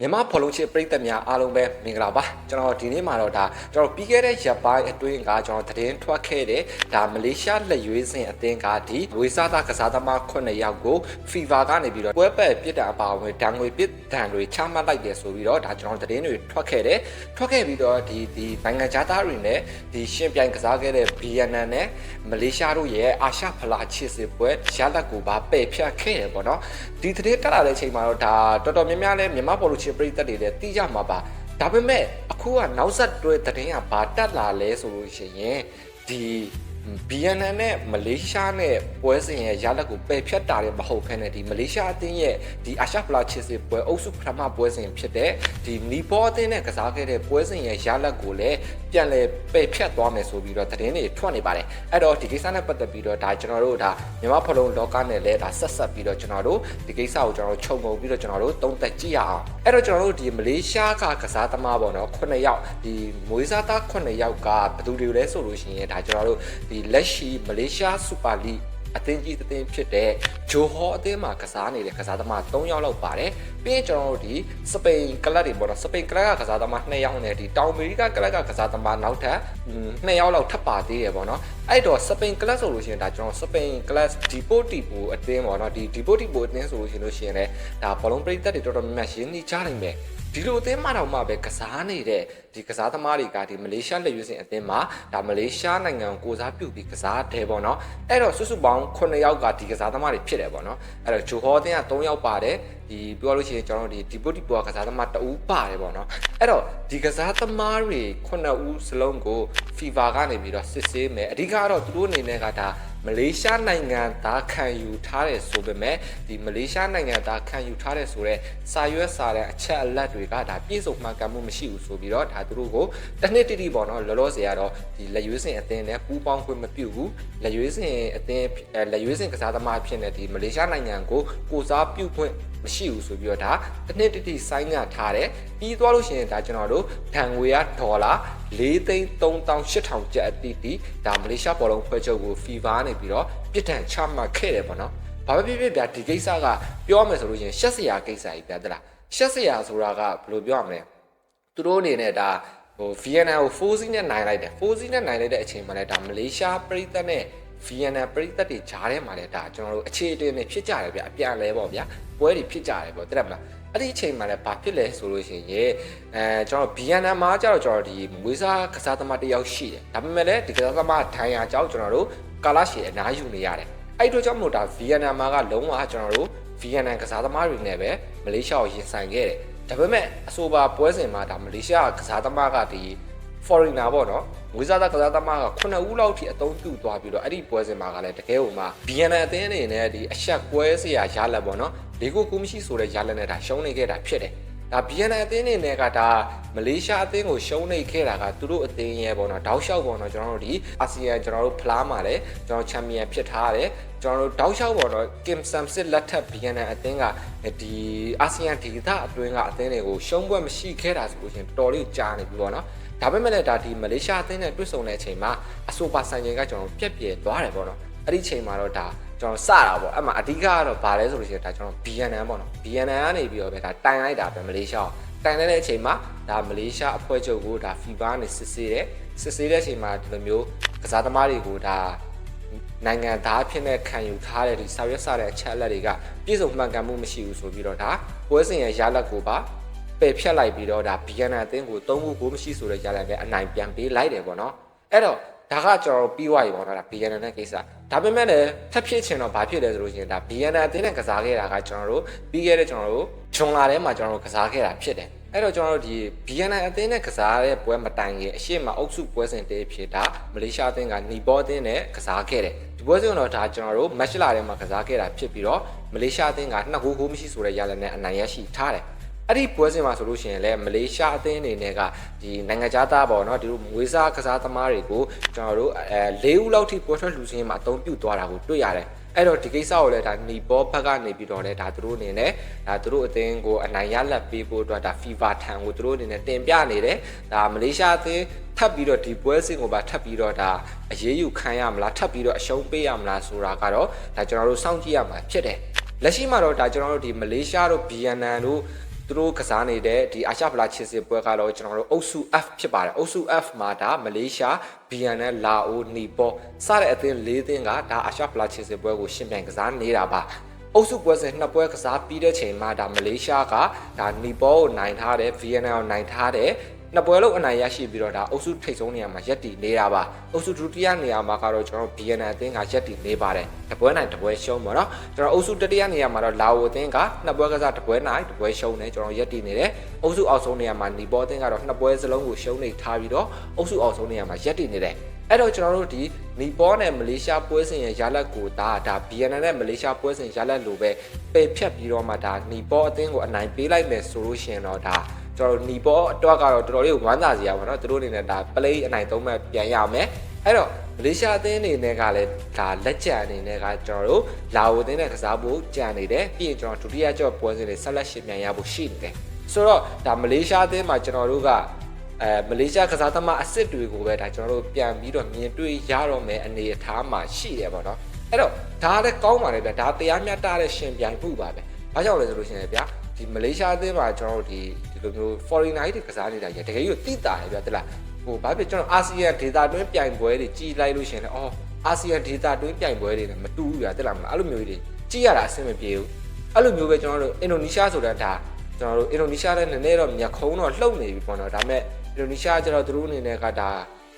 မြန်မာဖော်လုံးချစ်ပရိသတ်များအားလုံးပဲမင်္ဂလာပါကျွန်တော်ဒီနေ့မှာတော့ဒါကျွန်တော်ပြီးခဲ့တဲ့ရက်ပိုင်းအတွင်းကကျွန်တော်သတင်းထွက်ခဲ့တဲ့ဒါမလေးရှားလက်ရွေးစင်အသင်းကဒီဝေစားသားကစားသမား9ယောက်ကို FIFA ကနေပြီးတော့ပွဲပက်ပြစ်ဒဏ်အပါအဝင်ဒဏ်ငွေပြစ်ဒဏ်တွေချမှတ်လိုက်တယ်ဆိုပြီးတော့ဒါကျွန်တော်သတင်းတွေထွက်ခဲ့တယ်ထွက်ခဲ့ပြီးတော့ဒီဒီနိုင်ငံခြားသားတွေနဲ့ဒီရှင်ပြိုင်ကစားခဲ့တဲ့ BNN နဲ့မလေးရှားတို့ရဲ့အာရှဖလားချစ်စစ်ပွဲရလက်ကိုပါပယ်ဖြတ်ခဲ့တယ်ပေါ့နော်ဒီသတင်းတက်လာတဲ့အချိန်မှာတော့ဒါတော်တော်များများလဲမြန်မာပေါ်လို့ချစ်ပရိသတ်တွေလည်းသိကြမှာပါဒါပေမဲ့အခုကနောက်ဆက်တွဲသတင်းကဘာတက်လာလဲဆိုလို့ရှိရင်ဒီ BNN နဲ့မလေးရှားနဲ့ပွဲစဉ်ရဲ့ရလက်ကိုပယ်ဖြတ်တာလည်းမဟုတ်ဘဲနဲ့ဒီမလေးရှားအသင်းရဲ့ဒီအာရှဖလားချစ်စစ်ပွဲအုပ်စုပထမပွဲစဉ်ဖြစ်တဲ့ဒီနီပေါ်အသင်းနဲ့ကစားခဲ့တဲ့ပွဲစဉ်ရဲ့ရလက်ကိုလည်း ပြန်လည်ပယ်ဖြတ်သွားမယ်ဆိုပြီးတော့သတင်းတွေထွက်နေပါတယ်အဲ့တော့ဒီကိစ္စနဲ့ပတ်သက်ပြီးတော့ဒါကျွန်တော်တို့ဒါမြန်မာဖလုံးလောကနဲ့လည်းဒါဆက်ဆက်ပြီးတော့ကျွန်တော်တို့ဒီကိစ္စကိုကျွန်တော်တို့ခြုံငုံပြီးတော့ကျွန်တော်တို့သုံးသပ်ကြည့်ရအောင်အဲ့တော့ကျွန်တော်တို့ဒီမလေးရှားကကစားသမားပေါ့နော်9ယောက်ဒီမွေးစားသား9ယောက်ကဘယ်သူတွေလဲဆိုလို့ရှိရင်ဒါကျွန်တော်တို့ဒီလက်ရှိမလေးရှားစူပါလိ အသင်းကြီးအသင်းဖြစ်တဲ့ဂျိုဟောအသင်းမှာကစားနေတဲ့ကစားသမား3ယောက်လောက်ပါတယ်ပြီးရင်ကျွန်တော်တို့ဒီစပိန်ကလပ်တွေပေါ့နော်စပိန်ကလပ်ကကစားသမား2ယောက်နဲ့ဒီတောင်အမေရိကကလပ်ကကစားသမားနောက်ထပ်2ယောက်လောက်ထပ်ပါသေးတယ်ပေါ့နော်အဲ့တော့စပိန်ကလပ်ဆိုလို့ရှိရင်ဒါကျွန်တော်စပိန်ကလပ်ဒီပိုတီပိုအသင်းပေါ့နော်ဒီဒီပိုတီပိုအသင်းဆိုလို့ရှိရင်လို့ရှိရင်လည်းဒါဘောလုံးပရိသတ်တွေတော်တော်များများရှင်းနေကြနိုင်မယ်ဒီလိုအသင်းမှတော့မှပဲကစားနေတဲ့ ဒီကစားသမားတွေကဒီမလေးရှားလက်ရွေးစင်အသင်းမှာဒါမလေးရှားနိုင်ငံကိုကိုစားပြုပြီးကစားတယ်ပေါ့နော်အဲ့တော့စုစုပေါင်း9ယောက်ကဒီကစားသမားတွေဖြစ်တယ်ပေါ့နော်အဲ့တော့ဂျိုဟောအသင်းက3ယောက်ပါတယ်ဒီပြောလို့ရှိရင်ကျွန်တော်တို့ဒီဒီပုတ်ဒီပွားကစားသမား2ဦးပါတယ်ပေါ့နော်အဲ့တော့ဒီကစားသမားတွေ9ဦးစလုံးကို FIFA ကနေပြီးတော့စစ်ဆေးမယ်အဓိကတော့သူတို့အနေနဲ့ကဒါမလေးရှားနိုင်ငံသားခံယူထားတယ်ဆိုပေမဲ့ဒီမလေးရှားနိုင်ငံသားခံယူထားတယ်ဆိုတော့စာရွက်စာတမ်းအချက်အလက်တွေကဒါပြည့်စုံမှန်ကန်မှုမရှိဘူးဆိုပြီးတော့ဒါသူတို့ကိုတစ်နှစ်တိတိပေါ့နော်လောလောဆယ်ကတော့ဒီလက်ရွေးစင်အသင်းနဲ့ပူးပေါင်းခွင့်မပြုဘူးလက်ရွေးစင်အသင်းအဲလက်ရွေးစင်ကစားသမားဖြစ်နေဒီမလေးရှားနိုင်ငံကိုကိုစားပြုခွင့်မရှိဘူးဆိုပြီးတော့ဒါတစ်နှစ်တိတိဆိုင်းငံ့ထားတယ်ပြီးသွားလို့ရှိရင်ဒါကျွန်တော်တို့ဒဏ်ငွေရဒေါ်လာ၄သိန်း3800ကျပ်အတိတိဒါမလေးရှားဘောလုံးဖွဲ့ချုပ်ကို FIFA နေပြီးတော့ပြစ်ဒဏ်ချမှတ်ခဲ့တယ်ပေါ့နော်ဘာပဲဖြစ်ဖြစ်ဗျာဒီကိစ္စကပြောမယ်ဆိုလို့ရှိရင်ရှက်စရာကိစ္စကြီးဗျာတလားရှက်စရာဆိုတာကဘယ်လိုပြောရမလဲ သူတို့အနေနဲ့ဒါဟို VNL ကို4စီးနဲ့နိုင်လိုက်တယ်4စီးနဲ့နိုင်လိုက်တဲ့အချိန်မှာလည်းဒါမလေးရှားပြည်သက်နဲ့ VNL ပြည်သက်တွေဂျားထဲမှာလည်းဒါကျွန်တော်တို့အခြေအတင်တွေဖြစ်ကြတယ်ဗျအပြန်လဲပေါ့ဗျာပွဲတွေဖြစ်ကြတယ်ပေါ့တဲ့မလားအဲ့ဒီအချိန်မှာလည်းဘာဖြစ်လဲဆိုလို့ရှိရင်အဲကျွန်တော် BNN မှာကျတော့ကျွန်တော်ဒီမွေးစားကစားသမားတစ်ယောက်ရှိတယ်ဒါပေမဲ့လည်းဒီကစားသမားဒိုင်ယာကြောင့်ကျွန်တော်တို့ကာလာရှည်အနားယူနေရတယ်အဲ့တို့ကြောင့်မို့ဒါ VNN မှာကလုံးဝကျွန်တော်တို့ VNN ကစားသမားတွေနဲ့ပဲမလေးရှားကိုရင်ဆိုင်ခဲ့တယ် ဒါပေမဲ့အဆိုပါပွဲစဉ်မှာဒါမလေးရှားကစားသမားကဒီ foreigner ပေါ့နော်ငွေစားသားကစားသမားက9ဦးလောက်ထိအသုံးပြုသွားပြီးတော့အဲ့ဒီပွဲစဉ်မှာကလည်းတကယ်ဟိုမှာ BNN အသင်းအနေနဲ့ဒီအဆက်ကွဲစရာရလက်ပေါ့နော်လေးကိုကူမရှိဆိုတဲ့ရလက်နဲ့ဒါရှုံးနေခဲ့တာဖြစ်တယ် ဒါ BNN အသင်းအနေနဲ့ကဒါမလေးရှားအသင်းကိုရှုံးနေခဲ့တာကသူတို့အသင်းရဲ့ပေါ့နော်တောက်လျှောက်ပေါ့နော်ကျွန်တော်တို့ဒီအာဆီယံကျွန်တော်တို့ဖလားမှာလည်းကျွန်တော်ချန်ပီယံဖြစ်ထားရတယ်ကျွန်တော်တို့တောက်လျှောက်ပေါ့နော် Kim Samsit လက်ထက် BNN အသင်းကဒီအာဆီယံဒေသအတွင်းကအသင်းတွေကိုရှုံးပွဲမရှိခဲ့တာဆိုလို့ရှိရင်တော်တော်လေးကြားနေပြီပေါ့နော်ဒါပေမဲ့လည်းဒါဒီမလေးရှားအသင်းနဲ့တွေ့ဆုံတဲ့အချိန်မှာအဆိုပါဆိုင်ချိန်ကကျွန်တော်ပြက်ပြဲသွားတယ်ပေါ့နော်အဲ့ဒီချိန်မှာတော့ဒါ ကျွန်တော်စတာပေါ့အဲ့မှာအဓိကကတော့ဗာလဲဆိုလို့ရှိရင်ဒါကျွန်တော် BNN ပေါ့နော် BNN ကနေပြီးတော့ပဲဒါတိုင်လိုက်တာပဲမလေးရှားတိုင်လိုက်တဲ့အချိန်မှာဒါမလေးရှားအဖွဲ့ချုပ်ကိုဒါ FIFA နဲ့စစ်ဆေးတယ်စစ်ဆေးတဲ့အချိန်မှာဒီလိုမျိုးကစားသမားတွေကိုဒါနိုင်ငံသားဖြစ်တဲ့ခံယူထားတဲ့ဒီစာရွက်စာတဲ့အချက်အလက်တွေကပြည့်စုံမှန်ကန်မှုမရှိဘူးဆိုပြီးတော့ဒါပွဲစဉ်ရဲ့ရလဒ်ကိုပါပယ်ဖြတ်လိုက်ပြီးတော့ဒါ BNN အသင်းကိုသုံးဖို့ကိုမရှိဆိုတဲ့ရလဒ်ပဲအနိုင်ပြန်ပေးလိုက်တယ်ပေါ့နော်အဲ့တော့ဒါကကျွန်တော်ပြီးသွားပြီပေါ့နော်ဒါ BNN နဲ့ကိစ္စ ဒါပေမဲ့လည်းထပ်ဖြစ်ချင်တော့ဘာဖြစ်လဲဆိုလို့ရှိရင်ဒါ BNN အသင်းနဲ့ကစားခဲ့တာကကျွန်တော်တို့ပြီးခဲ့တဲ့ကျွန်တော်တို့ဂျွန်လာထဲမှာကျွန်တော်တို့ကစားခဲ့တာဖြစ်တယ်အဲ့တော့ကျွန်တော်တို့ဒီ BNN အသင်းနဲ့ကစားတဲ့ပွဲမတိုင်ခင်အရှိမအုပ်စုပွဲစဉ်တည်းဖြစ်တာမလေးရှားအသင်းကနီဘောအသင်းနဲ့ကစားခဲ့တယ်ဒီပွဲစဉ်တော့ဒါကျွန်တော်တို့ match လာထဲမှာကစားခဲ့တာဖြစ်ပြီးတော့မလေးရှားအသင်းကနှစ်ဂိုးကိုမရှိဆိုတဲ့ရလဒ်နဲ့အနိုင်ရရှိထားတယ် အဲ့ဒီပွဲစဉ်မှာဆိုလို့ရှိရင်လည်းမလေးရှားအသင်းအနေနဲ့ကဒီနိုင်ငံခြားသားပေါ့နော်ဒီလိုငွေစားကစားသမားတွေကိုကျွန်တော်တို့အဲ၄ဦးလောက်ထိပွဲထွက်လူစင်းမှာအသုံးပြုသွားတာကိုတွေ့ရတယ်အဲ့တော့ဒီကိစ္စကိုလည်းဒါနီဘောဘက်ကနေပြီးတော့လည်းဒါသူတို့အနေနဲ့ဒါသူတို့အသင်းကိုအနိုင်ရလက်ပေးဖို့အတွက်ဒါ FIFA ထံကိုသူတို့အနေနဲ့တင်ပြနေတယ်ဒါမလေးရှားအသင်းထပ်ပြီးတော့ဒီပွဲစဉ်ကိုပါထပ်ပြီးတော့ဒါအရေးယူခံရမလားထပ်ပြီးတော့အရှုံးပေးရမလားဆိုတာကတော့ဒါကျွန်တော်တို့စောင့်ကြည့်ရမှာဖြစ်တယ်လက်ရှိမှာတော့ဒါကျွန်တော်တို့ဒီမလေးရှားတို့ BNN တို့ သူတို့ကစားနေတဲ့ဒီအာရှဖလားချစ်စစ်ပွဲကတော့ကျွန်တော်တို့အုပ်စု F ဖြစ်ပါတယ်အုပ်စု F မှာဒါမလေးရှားဗီယက်နမ်လာအိုနီပေါစတဲ့အသင်း၄သင်းကဒါအာရှဖလားချစ်စစ်ပွဲကိုရှင်ပြိုင်ကစားနေတာပါအုပ်စုပွဲစဉ်နှစ်ပွဲကစားပြီးတဲ့ချိန်မှာဒါမလေးရှားကဒါနီပေါကိုနိုင်ထားတယ်ဗီယက်နမ်ကိုနိုင်ထားတယ် နှစ်ပွဲလုံးအနိုင်ရရှိပြီးတော့ဒါအုပ်စုထိပ်ဆုံးနေရာမှာရက်တည်နေတာပါအုပ်စုဒုတိယနေရာမှာကတော့ကျွန်တော်ဗီယက်နမ်အသင်းကရက်တည်နေပါတယ်တပွဲနိုင်တပွဲရှုံးပါတော့ကျွန်တော်အုပ်စုတတိယနေရာမှာတော့လာအိုအသင်းကနှစ်ပွဲကစားတပွဲနိုင်တပွဲရှုံးနေကျွန်တော်ရက်တည်နေတယ်အုပ်စုအောက်ဆုံးနေရာမှာနီပေါအသင်းကတော့နှစ်ပွဲစလုံးကိုရှုံးနေထားပြီးတော့အုပ်စုအောက်ဆုံးနေရာမှာရက်တည်နေတယ်အဲ့တော့ကျွန်တော်တို့ဒီနီပေါနဲ့မလေးရှားပွဲစဉ်ရဲ့ရလဒ်ကိုဒါဒါဗီယက်နမ်နဲ့မလေးရှားပွဲစဉ်ရလဒ်လိုပဲပယ်ဖြတ်ပြီးတော့မှဒါနီပေါအသင်းကိုအနိုင်ပေးလိုက်မယ်ဆိုလို့ရှိရင်တော့ဒါ ကျွန်တော်တို့နီပေါအတွက်ကတော့တော်တော်လေးဝမ်းသာစရာပါเนาะသူတို့အနေနဲ့ဒါ play အနိုင်သုံးမဲ့ပြန်ရမယ်အဲ့တော့မလေးရှားအသင်းအနေနဲ့ကလည်းဒါလက်ကျန်အနေနဲ့ကကျွန်တော်တို့လာအိုအသင်းနဲ့ကစားဖို့ကြံနေတယ်ပြီးရင်ကျွန်တော်ဒုတိယကြော့ပွဲစဉ်တွေဆက်လက်ရှင်ပြန်ရဖို့ရှိနေတယ်ဆိုတော့ဒါမလေးရှားအသင်းမှာကျွန်တော်တို့ကအဲမလေးရှားကစားသမားအစ်စ်တွေကိုပဲဒါကျွန်တော်တို့ပြန်ပြီးတော့မြင်တွေ့ရတော့မယ်အနေအထားမှာရှိတယ်ပေါ့နော်အဲ့တော့ဒါလည်းကောင်းပါလေဗျဒါတရားမျှတတဲ့ရှင်ပြိုင်မှုပါပဲဘာကြောင့်လဲဆိုလို့ရှိရင်ဗျာဒီမလေးရှားအသင်းမှာကျွန်တော်တို့ဒီ ဒီလိုမျိုး foreigner တွေကစားနေတာကြီးတကယ်ကြီးတိတာလေဗျာတလားဟိုဘာဖြစ်ကျွန်တော်အာဆီယံဒေတာတွင်းပြိုင်ပွဲတွေကြီးလိုက်လို့ရှိရင်လည်းအော်အာဆီယံဒေတာတွင်းပြိုင်ပွဲတွေနဲ့မတူဘူးဗျာတလားမလားအဲ့လိုမျိုးတွေကြီးရတာအဆင်မပြေဘူးအဲ့လိုမျိုးပဲကျွန်တော်တို့အင်ဒိုနီးရှားဆိုတာဒါကျွန်တော်တို့အင်ဒိုနီးရှားလည်းနည်းနည်းတော့မြက်ခုံးတော့လှုပ်နေပြီပေါ့နော်ဒါပေမဲ့အင်ဒိုနီးရှားကျတော့သူတို့အနေနဲ့ကဒါ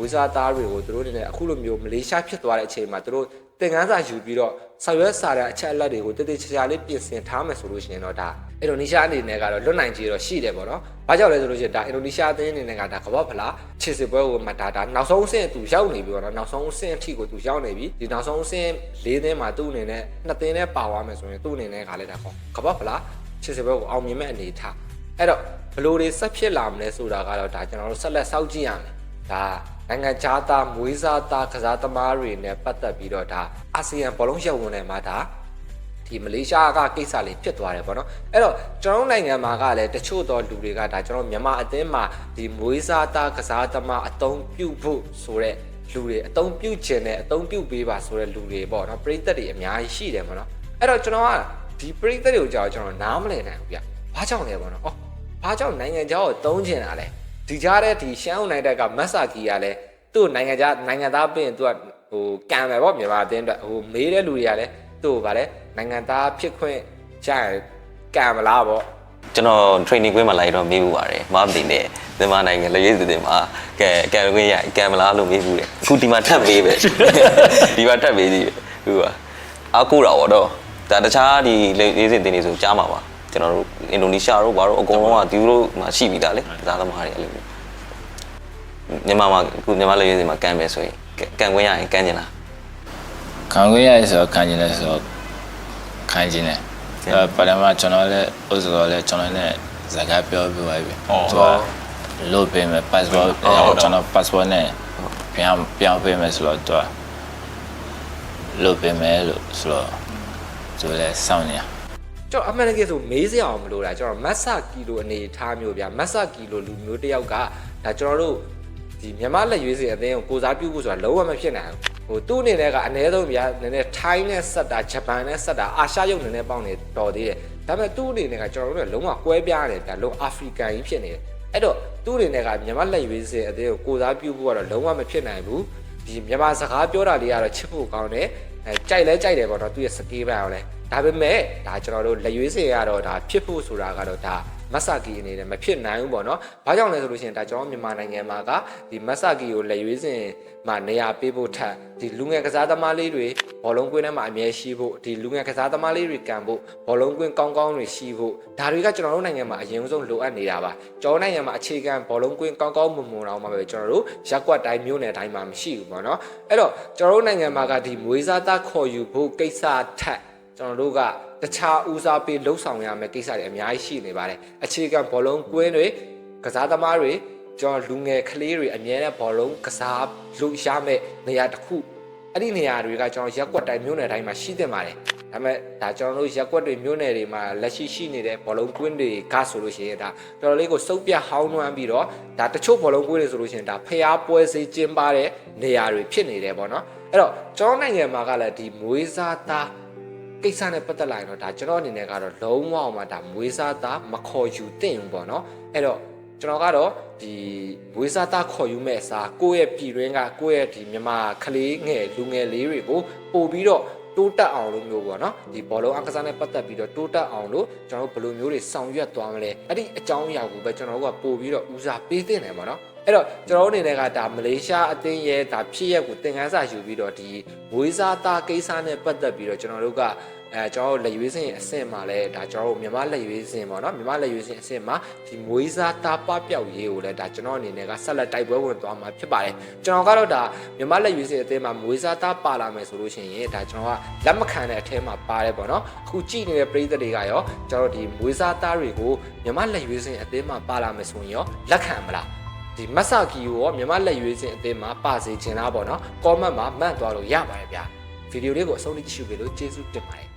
ဝီဇာသားတွေကိုသူတို့အနေနဲ့အခုလိုမျိုးမလေးရှားဖြစ်သွားတဲ့အချိန်မှာသူတို့သင်ခန်းစာယူပြီးတော့ဆောင်ရွက်စာတဲ့အချက်အလက်တွေကိုတည်တည်ချာချာလေးပြင်ဆင်ထားမယ်ဆိုလို့ရှိရင်တော့ဒါ အင်ဒိုနီးရှားအနေနဲ့ကတော့လွတ်နိုင်ကြီးတော့ရှိတယ်ပေါ့နော်။ဘာကြောင့်လဲဆိုလို့ရှိရင်ဒါအင်ဒိုနီးရှားအသင်းအနေနဲ့ကဒါကမ္ဘာဖလားခြေစစ်ပွဲကိုမှဒါဒါနောက်ဆုံးအဆင့်သူရောက်နေပြီပေါ့နော်။နောက်ဆုံးအဆင့်အထိကိုသူရောက်နေပြီ။ဒီနောက်ဆုံးအဆင့်၄သင်းမှာသူ့အနေနဲ့နှစ်သင်းနဲ့ပါသွားမယ်ဆိုရင်သူ့အနေနဲ့ကလည်းဒါပေါ့ကမ္ဘာဖလားခြေစစ်ပွဲကိုအောင်မြင်မဲ့အနေထား။အဲ့တော့ဘယ်လိုတွေဆက်ဖြစ်လာမလဲဆိုတာကတော့ဒါကျွန်တော်တို့ဆက်လက်စောင့်ကြည့်ရမယ်။ဒါနိုင်ငံခြားသားမွေးစားသားကစားသမားတွေနဲ့ပတ်သက်ပြီးတော့ဒါအာဆီယံဘောလုံးရပ်ဝင်နယ်မှာဒါ ဒီမလေးရှားကကိစ္စလေးဖြစ်သွားတယ်ပေါ့နော်အဲ့တော့ကျွန်တော်တို့နိုင်ငံမှာကလည်းတချို့သောလူတွေကဒါကျွန်တော်မြန်မာအသင်းမှာဒီမွေးစားသားကစားသမားအတုံးပြုတ်ဖို့ဆိုတဲ့လူတွေအတုံးပြုတ်ခြင်းနဲ့အတုံးပြုတ်ပေးပါဆိုတဲ့လူတွေပေါ့နော်ပရိသတ်တွေအများကြီးရှိတယ်ပေါ့နော်အဲ့တော့ကျွန်တော်ကဒီပရိသတ်တွေကိုကြောက်ကျွန်တော်နားမလည်နိုင်ဘူးဗျဘာကြောင့်လဲပေါ့နော်အော်ဘာကြောင့်နိုင်ငံခြားကိုတုံးချင်တာလဲဒီကြားတဲ့ဒီရှမ်းအောင်နိုင်တဲ့ကမတ်ဆာကီကလည်းသူ့နိုင်ငံခြားနိုင်ငံသားပြင်သူကဟိုကံပဲပေါ့မြန်မာအသင်းအတွက်ဟိုမေးတဲ့လူတွေကလည်း သူ့ကိုဗါလဲနိုင်ငံသားဖြစ်ခွင့်ကြရင်ကံမလားပေါ့ကျွန်တော် training ကွင်းမှာလိုက်တော့မေးဘူးပါတယ်မမသိနဲ့မြန်မာနိုင်ငံလက်ရေးစစ်တင်မှာကဲကံခွင့်ရကံမလားလို့မေးဘူးတယ်အခုဒီမှာထပ်မေးပဲဒီမှာထပ်မေးသေးတယ်ဟုတ်ပါအားကိုးတာပေါ့တော့ဒါတခြားဒီလေးစစ်တင်တွေဆိုကြားမှာပါကျွန်တော်တို့အင်ဒိုနီးရှားတို့ဘာလို့အကုန်လုံးကဒီလိုမှရှိပြီသားလေဒါသမားတွေအဲ့လိုမျိုးမြန်မာမှာအခုမြန်မာလက်ရေးစစ်မှာကံပဲဆိုရင်ကံခွင့်ရရင်ကံကျင်လား ခံခွင့်ရဆိုတော့ခံကျင်တယ်ဆိုတော့ခံကျင်တယ်အဲပါလမကျွန်တော်လည်းဥစ္စာတော့လည်းကျွန်တော်လည်းဇာတ်ကားပြောပြပါပြီသူကလို့ပေးမယ် passport ကျွန်တော် passport နဲ့ပြန်ပြန်ပေးမယ်ဆိုတော့သူကလို့ပေးမယ်လို့ဆိုတော့သူလည်းစောင့်နေရကျွန်တော်အမှန်တကယ်ဆိုမေးစရာအောင်မလိုတာကျွန်တော်မတ်ဆာကီလိုအနေထားမျိုးဗျာမတ်ဆာကီလိုလူမျိုးတစ်ယောက်ကဒါကျွန်တော်တို့ဒီမြန်မာလက်ရွေးစင်အသင်းကိုကိုစားပြုဖို့ဆိုတာလုံးဝမဖြစ်နိုင်ဘူး ဟိုသူ့အနေနဲ့ကအနည်းဆုံးဗျာနည်းနည်းထိုင်းနဲ့ဆက်တာဂျပန်နဲ့ဆက်တာအာရှရုပ်နည်းနည်းပေါင်းနေတော်သေးတယ်ဒါပေမဲ့သူ့အနေနဲ့ကကျွန်တော်တို့ကလုံးဝကွဲပြားတယ်ဗျာလုံးအာဖရိကန်ကြီးဖြစ်နေတယ်အဲ့တော့သူ့အနေနဲ့ကမြန်မာလက်ရွေးစင်အသင်းကိုကိုစားပြုဖို့ကတော့လုံးဝမဖြစ်နိုင်ဘူးဒီမြန်မာစကားပြောတာလေးကတော့ချစ်ဖို့ကောင်းတယ်အဲကြိုက်လဲကြိုက်တယ်ပေါ့နော်သူ့ရဲ့စကေးပန်အောင်လဲဒါပေမဲ့ဒါကျွန်တော်တို့လက်ရွေးစင်ကတော့ဒါဖြစ်ဖို့ဆိုတာကတော့ဒါ မတ်ဆာကီအနေနဲ့မဖြစ်နိုင်ဘူးပေါ့နော်။ဘာကြောင့်လဲဆိုလို့ရှိရင်ဒါကျွန်တော်မြန်မာနိုင်ငံမှာကဒီမတ်ဆာကီကိုလက်ရွေးစင်မှာနေရာပေးဖို့ထက်ဒီလူငယ်ကစားသမားလေးတွေဘောလုံးကွင်းထဲမှာအမြဲရှိဖို့ဒီလူငယ်ကစားသမားလေးတွေကံဖို့ဘောလုံးကွင်းကောင်းကောင်းတွေရှိဖို့ဒါတွေကကျွန်တော်တို့နိုင်ငံမှာအရင်ဆုံးလိုအပ်နေတာပါ။ကျွန်တော်နိုင်ငံမှာအခြေခံဘောလုံးကွင်းကောင်းကောင်းမွန်မွန်အောင်မှာပဲကျွန်တော်တို့ရက်ကွက်တိုင်းမျိုးနယ်တိုင်းမှာမရှိဘူးပေါ့နော်။အဲ့တော့ကျွန်တော်တို့နိုင်ငံမှာကဒီမွေးစားသားခေါ်ယူဖို့ကိစ္စထက် ကျွန်တော်တို့ကတခြားဦးစားပေးလှုပ်ဆောင်ရမယ့်ကိစ္စတွေအများကြီးရှိနေပါတယ်အခြေခံဘောလုံးကွင်းတွေကစားသမားတွေကျွန်တော်လူငယ်ကလေးတွေအများနဲ့ဘောလုံးကစားလို့ရမယ့်နေရာတစ်ခုအဲ့ဒီနေရာတွေကကျွန်တော်ရက်ကွက်တိုင်းမြို့နယ်တိုင်းမှာရှိတင်ပါတယ်ဒါပေမဲ့ဒါကျွန်တော်တို့ရက်ကွက်တွေမြို့နယ်တွေမှာလက်ရှိရှိနေတဲ့ဘောလုံးကွင်းတွေကဆိုလို့ရှိရင်ဒါတော်တော်လေးကိုစုပ်ပြတ်ဟောင်းနှွမ်းပြီးတော့ဒါတချို့ဘောလုံးကွင်းတွေဆိုလို့ရှိရင်ဒါဖျားပွဲစေးကျင်းပတဲ့နေရာတွေဖြစ်နေတယ်ပေါ့နော်အဲ့တော့ကျွန်တော်နိုင်ငံမှာကလည်းဒီမွေးစားသား ကကိစ္စနဲ့ပတ်သက်လာရင်တော့ဒါကျွန်တော်အနေနဲ့ကတော့လုံးဝမှဒါမွေးစားသားမခေါ်ယူသင့်ဘူးပေါ့နော်အဲ့တော့ကျွန်တော်ကတော့ဒီမွေးစားသားခေါ်ယူမဲ့အစားကိုယ့်ရဲ့ပြည်တွင်းကကိုယ့်ရဲ့ဒီမြန်မာကလေးငယ်လူငယ်လေးတွေကိုပို့ပြီးတော့တိုးတက်အောင်လို့မျိုးပေါ့နော်ဒီဘောလုံးအကစားနဲ့ပတ်သက်ပြီးတော့တိုးတက်အောင်လို့ကျွန်တော်တို့ဘယ်လိုမျိုးတွေဆောင်ရွက်သွားမလဲအဲ့ဒီအကြောင်းအရာကိုပဲကျွန်တော်တို့ကပို့ပြီးတော့ဦးစားပေးသင့်တယ်ပေါ့နော် အဲ့တော့ကျွန်တော်တို့အနေနဲ့ကဒါမလေးရှားအသင်းရဲ့ဒါဖြစ်ရက်ကိုသင်ခန်းစာယူပြီးတော့ဒီမွေးစားသားကိစ္စနဲ့ပတ်သက်ပြီးတော့ကျွန်တော်တို့ကအဲကျွန်တော်တို့လက်ရွေးစင်အဆင့်မှာလဲဒါကျွန်တော်တို့မြန်မာလက်ရွေးစင်ပေါ့နော်မြန်မာလက်ရွေးစင်အဆင့်မှာဒီမွေးစားသားပပျောက်ရေးကိုလဲဒါကျွန်တော်အနေနဲ့ကဆက်လက်တိုက်ပွဲဝင်သွားမှာဖြစ်ပါတယ်ကျွန်တော်ကတော့ဒါမြန်မာလက်ရွေးစင်အသင်းမှာမွေးစားသားပါလာမယ်ဆိုလို့ရှိရင်ဒါကျွန်တော်ကလက်မခံတဲ့အထဲမှာပါတယ်ပေါ့နော်အခုကြည့်နေတဲ့ပြည်သက်တွေကရောကျွန်တော်တို့ဒီမွေးစားသားတွေကိုမြန်မာလက်ရွေးစင်အသင်းမှာပါလာမယ်ဆိုရင်ရောလက်ခံမလား ဒီမတ်ဆာကီကိုရောမြန်မာလက်ရွေးစင်အသင်းမှာပါစေချင်တာပေါ့နော်ကောမန့်မှာမှတ်သွားလို့ရပါတယ်ဗျာဗီဒီယိုလေးကိုအဆုံးထိကြည့်ရှုပေးလို့ကျေးဇူးတင်ပါတယ်